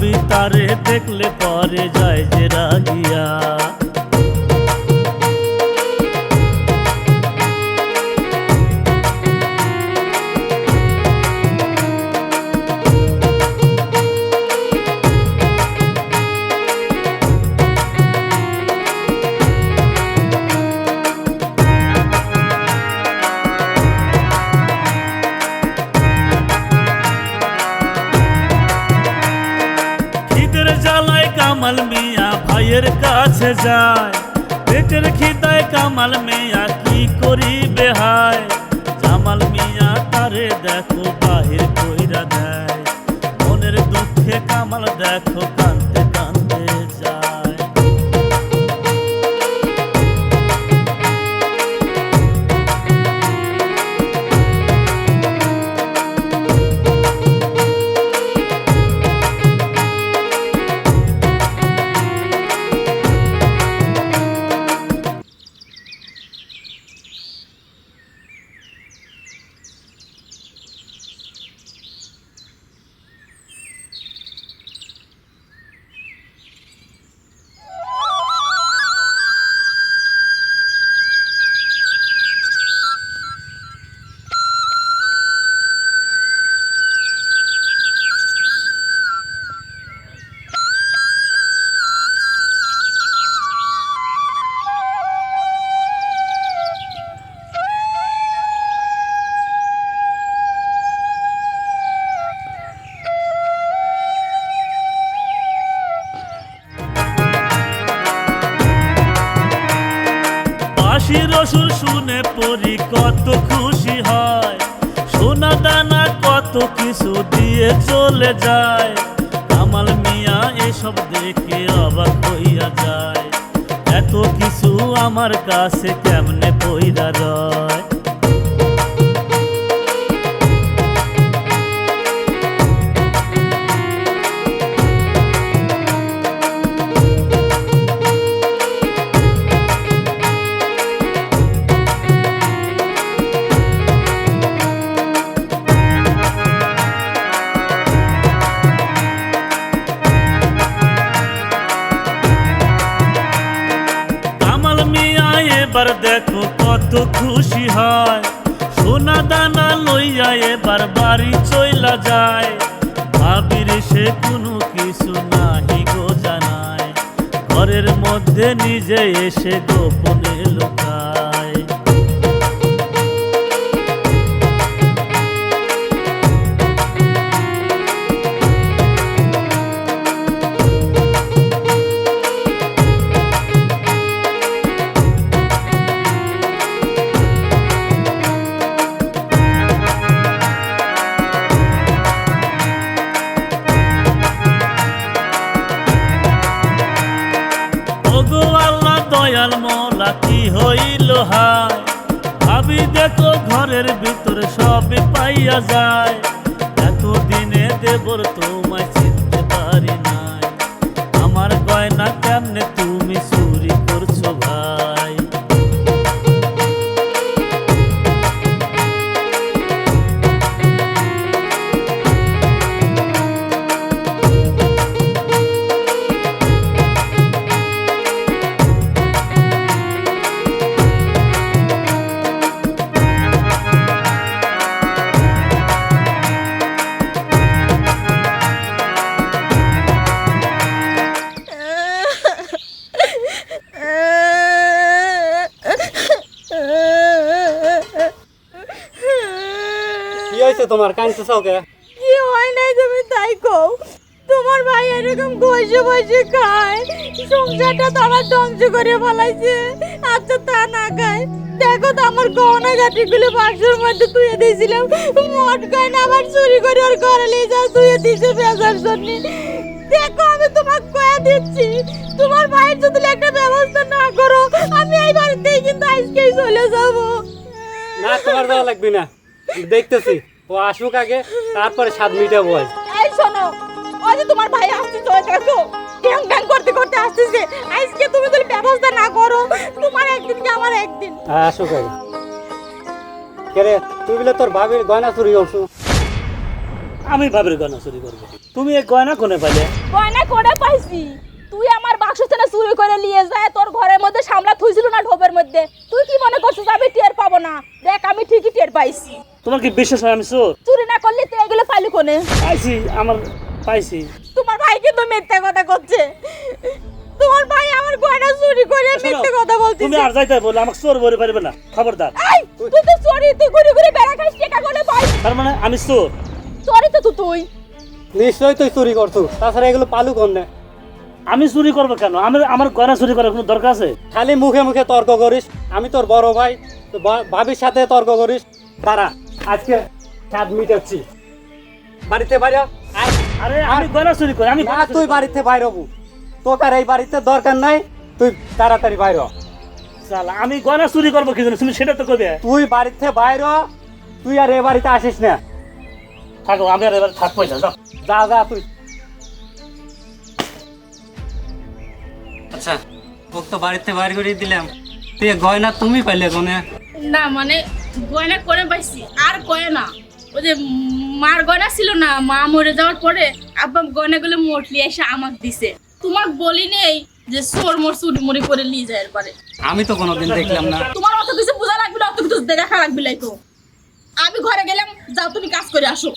ভাবি তারে দেখলে পরে যায় যে রাগিয়া কাছে যায়। পেটের খিদায় কামাল মিয়া কি করি বেহায় কামাল মিয়া তারে দেখো, বাহির কইরা দেয়। মনের দুঃখে কামাল দেখো রসুল পড়ি কত খুশি হয়। সোনা দানা কত কিছু দিয়ে চলে যায়। আমার মিয়া এসব দেখে অবাক হইয়া যায়। এত কিছু আমার কাছে কেমনে পইরা রয়? কত খুশি হয়। সোনা দানা লইয়া এবার বাড়ি চইলা যায়। ভাবির সে কোনো কিছু নাহি গো জানায়। ঘরের মধ্যে নিজে এসে গোপনে লুকায়। পাইয়া যায় এতদিনে দেবর তোমায় তোমার কানতে কি হয় নাই তুমি তাই কও? তোমার ভাই এরকম বসে বসে খায় সংসারটা তো আমার ধ্বংস করে ফেলাইছে। আচ্ছা তা না খায়। দেখো তো আমার গহনা গাটিগুলো বাক্সের মধ্যে তুই দিয়েছিলাম। মদ খায় না আবার চুরি করে ওর ঘরে নিয়ে যা তুই দিয়েছে বেজার জন্য। দেখো আমি তোমাকে কয়ে দিচ্ছি তোমার ভাইয়ের যদি একটা ব্যবস্থা না করো আমি এই বাড়িতেই কিন্তু আজকেই চলে যাব। না তোমার দেওয়া লাগবে না। দেখতেছি। ও আসুক আগে তারপরে সাত মিনিটে বল এই শোনো ওই যে তোমার ভাই আসতেছে ওই দেখো গ্যাং গ্যাং করতে করতে আসতেছে। আজকে তুমি যদি ব্যবস্থা না করো তোমার একদিন কি আমার একদিন? হ্যাঁ আসুক আগে। কেরে তুই বলে তোর ভাবির গয়না চুরি করছ? আমি ভাবের গয়না চুরি করব। তুমি এই গয়না কোনে পাইলে? গয়না করে পাইছি? তুই আমার বাক্স থেকে চুরি করে নিয়ে যায় তোর ঘরের মধ্যে সামলা থুইছিল না ঢোপের মধ্যে। তুই কি মনে করছিস আমি টের পাবো না? দেখ আমি ঠিকই টের পাইছি। তোমার কি বিশ্বাস হয় আমি চোর? চুরি না করলে তুই এগুলো পাইলি কোনে? পাইছি আমার পাইছি। তোমার ভাই কিন্তু মিথ্যে কথা করছে। তোমার ভাই আমার গয়না চুরি করে মিথ্যে কথা তুমি বলছিস আর যাইতে বলে আমাকে চোর বলে পারবে না। খবরদার। তুই তো চুরি তুই ঘুরে ঘুরে বেড়া খাইস টাকা করে পাই। তার মানে আমি চোর? চুরি তো তুই। নিশ্চয়ই তুই চুরি করছ। তাছাড়া এগুলো পালু কোন না? আমি চুরি করব কেন? আমি আমার গয়না চুরি করার কোনো দরকার আছে? খালি মুখে মুখে তর্ক করিস আমি তোর বড় ভাই ভাবির সাথে তর্ক করিস। তারা আজকে সাত মিটাচ্ছি। বাড়িতে বাইরে আরে আমি গয়না চুরি করি আমি না তুই বাড়িতে বাইরে হবু। তোকে আর এই বাড়িতে দরকার নাই তুই তাড়াতাড়ি বাইরে। চালা আমি গয়না চুরি করব কি জন্য? তুমি সেটা তো কবে তুই বাড়িতে বাইরে তুই আর এ বাড়িতে আসিস না। থাকো আমি আর এবার থাকব না যা যা তুই। আচ্ছা ও তো বাড়িতে বাইরে করে দিলাম। তুই গয়না তুমি পাইলে কোনে না মানে গয়না করে পাইছি আর গয়না। ওই যে মার গয়না ছিল না মা মরে যাওয়ার পরে আব্বা গয়নাগুলো মোটলি এসে আমাকে দিছে। তোমার বলি নেই যে সোর মোর চুরি মুড়ি করে নিয়ে যায় এরপরে। আমি তো কোনোদিন দেখলাম না। তোমার অত কিছু বোঝা লাগবে না অত কিছু দেখা লাগবে তো আমি ঘরে গেলাম যাও তুমি কাজ করে আসো।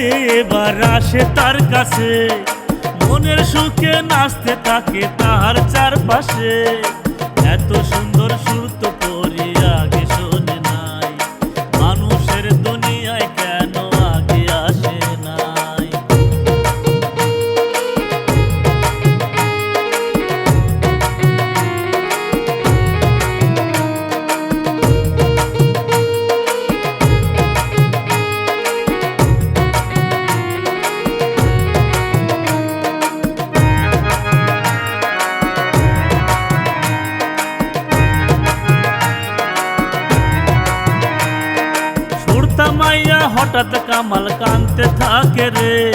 সুরে এবার আসে তার কাছে। মনের সুখে নাচতে থাকে তার চারপাশে। এত সুন্দর হঠাৎ কামাল কানতে থাকে রে।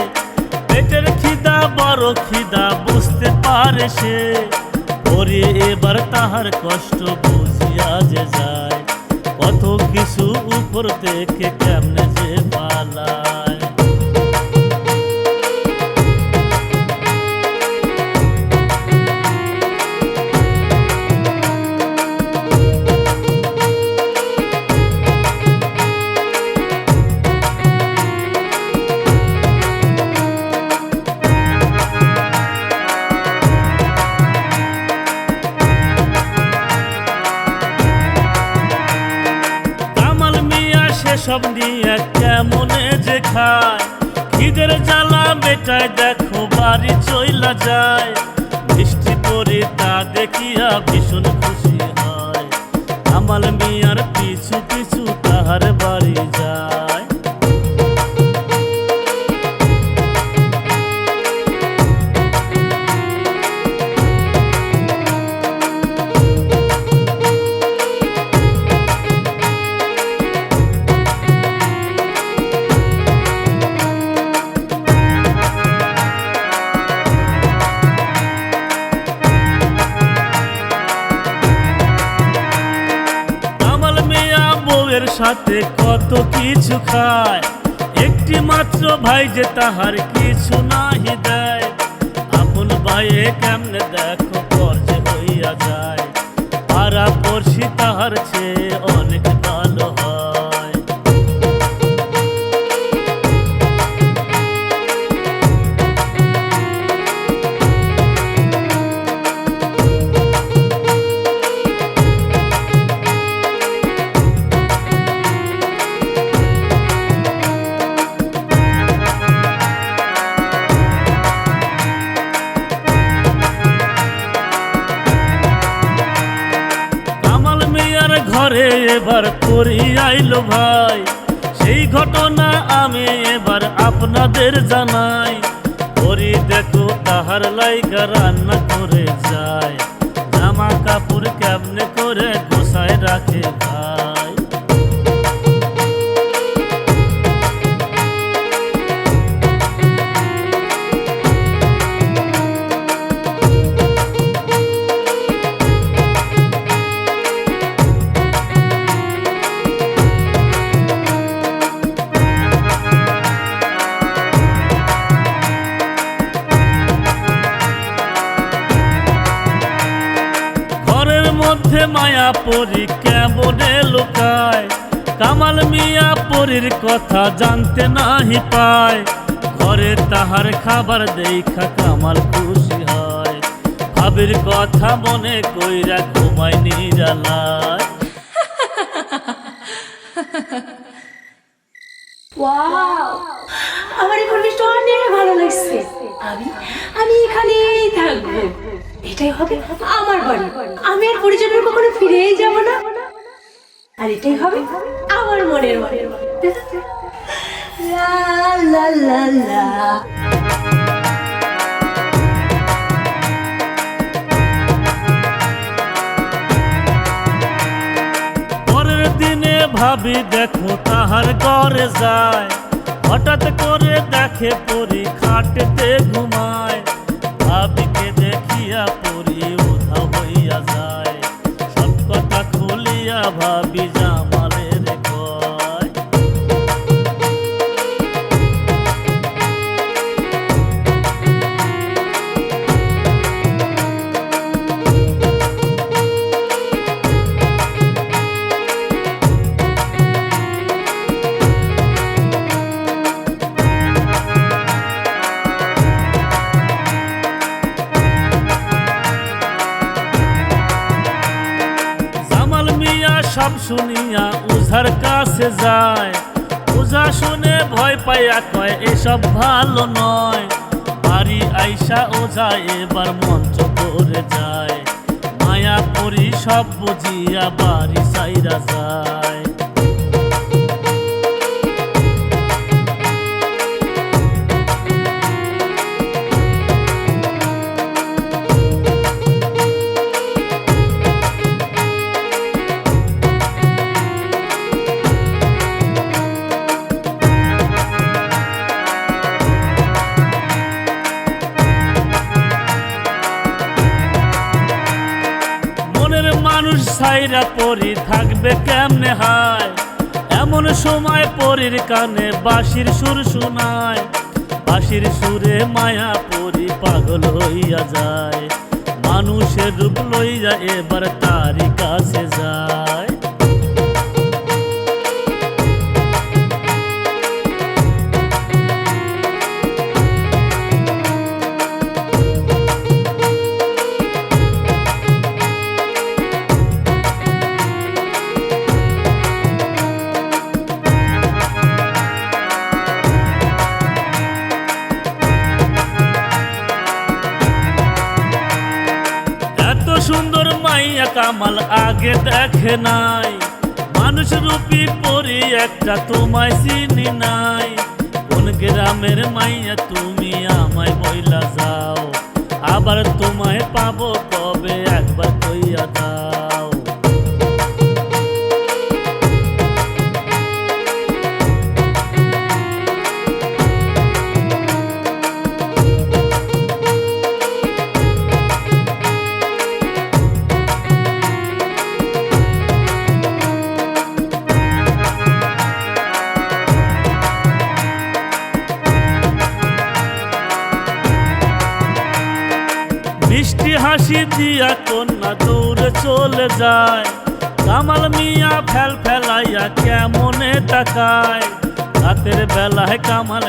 পেটের খিদা, বড় খিদা, বুঝতে পারে সে। পরে এবার তাহার কষ্ট বুঝিয়া যে যায়। কত কিছু উপর দেখে কেমনে যে পালায়। সব নিয়ে কেমনে যে খায়? খিদের জ্বালা বেটায় দেখো বাড়ি চইলা যায়। বৃষ্টি পরে তা দেখিয়া ভীষণ খুশি হয়। আমার মিয়ার বউয়ের সাথে কত কিছু খায়। একটি মাত্র ভাই যে তাহার কিছু নাহি দেয়। আপন ভাইয়ে কেমনে দেখো পর্যে হইয়া যায়। পাড়া পড়শি তাহার চেয়ে অনেক ঘরে এবার করি আইলো ভাই। সেই ঘটনা আমি এবার আপনাদের জানাই। করি দেখো তাহার লাইগা রান্না করে যায়। জামা কাপড় কেমনে করে গোসায় রাখে ভাই। মায়া পরি কেমনে লুকায়? কামাল মিয়া পরীর কথা জানতে নাহি পায়। ঘরে তাহার খাবার দেখা কামাল খুশি হয়। ভাবির কথা মনে কইরা ঘুমায় নিরালায়। আমার অনেক ভালো লাগছে। আমি আমি এখানেই থাকব। এটাই হবে আমার বাড়ি। আমি আর পরিজনের কখনো ফিরেই যাব না। আর এটাই হবে আমার মনের বাড়ি। ভাবি দেখো তাহার ঘরে যায়। হঠাৎ করে দেখে পরি খাটেতে ঘুমায়। খুলিয়া ভয় পাইয়া কয় এসব ভালো নয়। বাড়ি আইসা ও যায়, এবার মঞ্চ করে যায়। মায়া করি সব বুঝিয়া বাড়ি সাইরা যায়। সাইরা পরি থাকবে কেমনে হায়? এমন সময় পরির কানে বাসির সুর শোনায়। বাঁশির সুরে মায়া পরি পাগল হইয়া যায়। মানুষের রূপ লইয়া এবার তারি কাছে যায়। কামাল আগে দেখে নাই। মানুষ রূপী পরি একটা তোমায় চিনি নাই। কোন গ্রামের মাইয়া তুমি আমায় বইলা যাও। আবার তোমায় পাবো কবে একবার কইয়া দাও। তাকায় রাতের বেলায় কামাল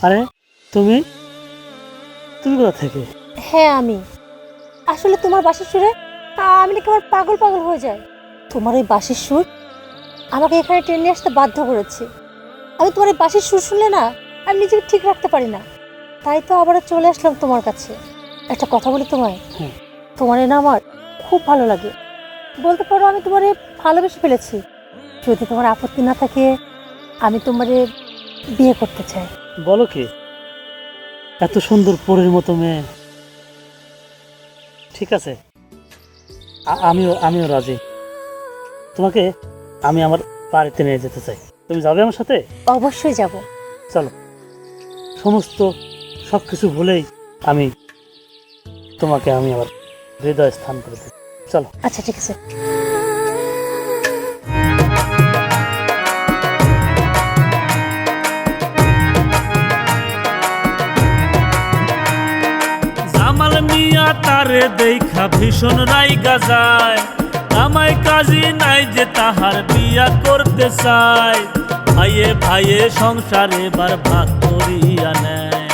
আরে তুমি? তুমি কোথা থেকে? হ্যাঁ আমি। আসলে তোমার বাঁশির সুরে আমি নাকি আমার পাগল পাগল হয়ে যায় তোমার ওই বাঁশির সুর আমাকে এখানে টেনে আসতে বাধ্য করেছে। আমি তোমার এই বাঁশির সুর শুনলে না আমি নিজেকে ঠিক রাখতে পারি না। তাই তো আবার চলে আসলাম তোমার কাছে। একটা কথা বলি তোমায়। তোমার না আমার খুব ভালো লাগে। বলতে পারো আমি তোমারে ভালোবেসে ফেলেছি। যদি তোমার আপত্তি না থাকে আমি তোমারে বিয়ে করতে চাই। বলো কি? এত সুন্দর পরের মতো মেয়ে। ঠিক আছে। আমিও আমিও রাজি। তোমাকে আমি আমার বাড়িতে নিয়ে যেতে চাই। তুমি যাবে আমার সাথে? অবশ্যই যাব। চলো। সমস্ত সব কিছু ভুলেই আমি তোমাকে আমি আমার হৃদয় স্থান করে দেব চলো। আচ্ছা ঠিক আছে। তারে দেখা ভীষণ রাই গাজায় আমায় কাজী নাই যে তাহার বিয়া করতে চায়। ভাইয়ে ভাইয়ে সংসার এবার ভাগ করিয়া নেয়।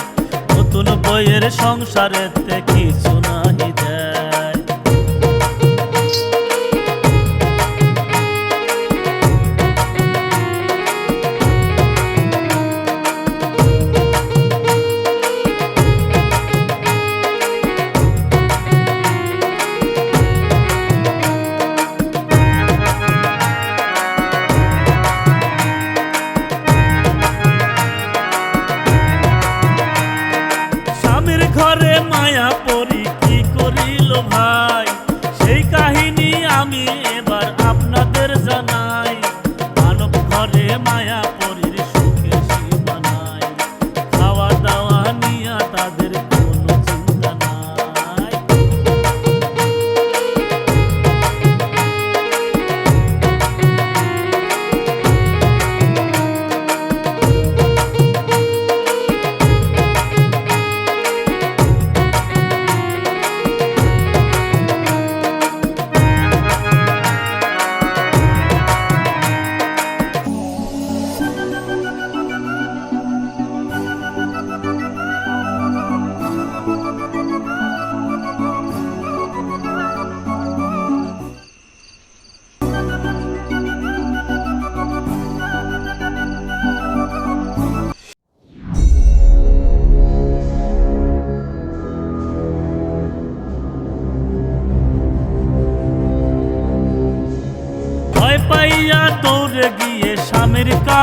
নতুন বইয়ের সংসারেতে কিছু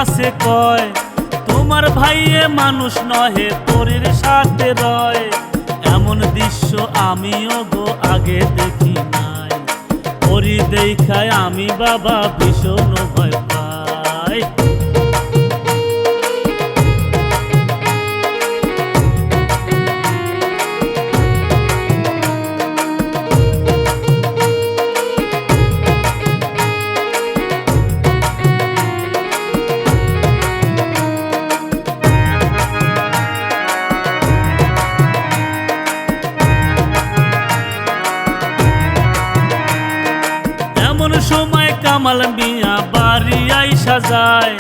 কাছে কয়, তোমার ভাইয়ে মানুষ নহে, পরের সাথে রয়। এমন দৃশ্য আমিও গো আগে দেখি নাই। পরি দেখায় আমি বাবা ভীষণ কামাল মিয়া বাড়ি আইসা যায়।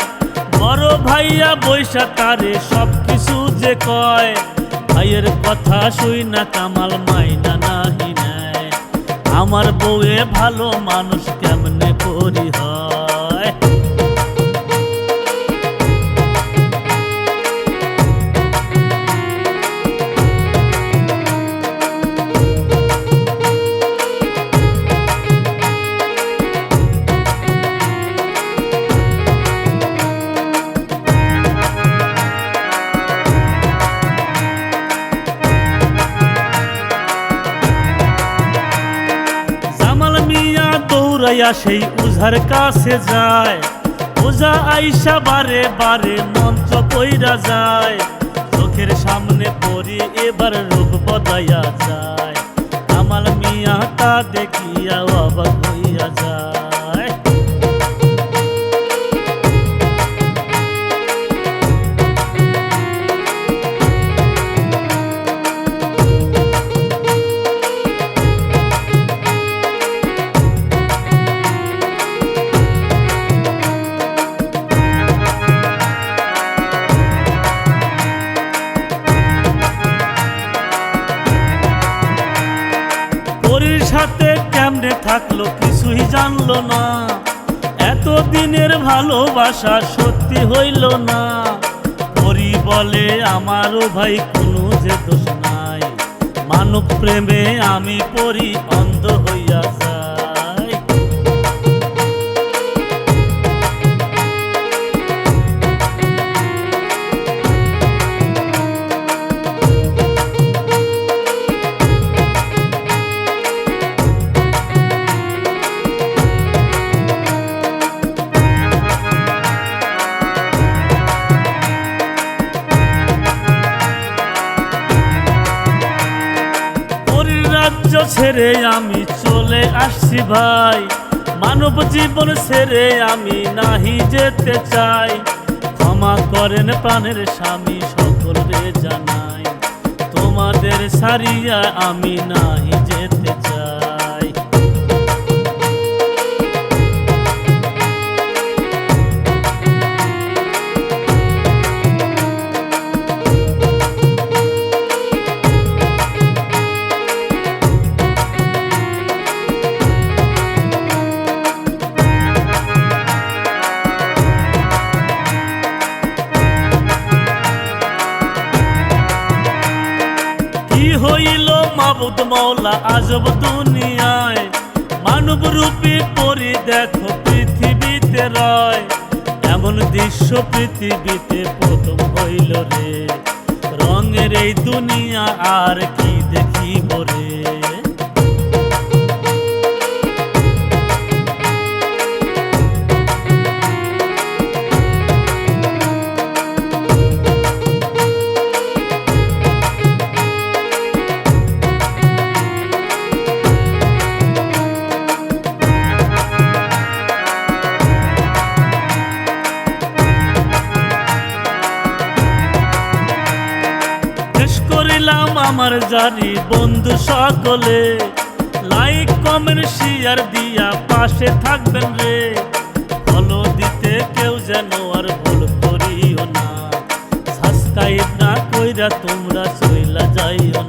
বড় ভাইয়া বৈশা তারে সব কিছু যে কয়। ভাইয়ের কথা শুই না কামাল, মাইনা নাহি নেয়। আমার বউয়ে ভালো মানুষ, কেমনে করি হয় দৌড়াইয়া সেই উঝার কাছে যায়। ওজা আইসা বারে বারে মঞ্চ কইরা যায়। চোখের সামনে পড়ি এবার রূপ বদাইয়া যায়। আমার মিয়া তা দেখিয়া ভালোবাসা সত্যি হইল না। পরি বলে আমারও ভাই, কোনো যে দোষ নাই। মানব প্রেমে আমি পরি অন্ধ হইয়া ছেড়ে আমি চলে আসছি ভাই। মানব জীবন ছেড়ে আমি নাহি যেতে চাই। ক্ষমা করেন প্রাণের স্বামী সকলে জানাই। তোমাদের সারিয়া আমি নাহি যেতে মাবুদ মৌলা, আজব দুনিয়ায়। মানব রূপী পরি দেখো পৃথিবীতে রয়। এমন দৃশ্য পৃথিবীতে প্রথম হইল রে। রঙের এই দুনিয়া আর কি দেখি রে? করিলাম আমার জারি বন্ধু সকলে। লাইক কমেন্ট শেয়ার দিয়া পাশে থাকবেন রে। ফলো দিতে কেউ যেন আর ভুল করিও না। সাবস্ক্রাইব না কইরা তোমরা চইলা যাইও না।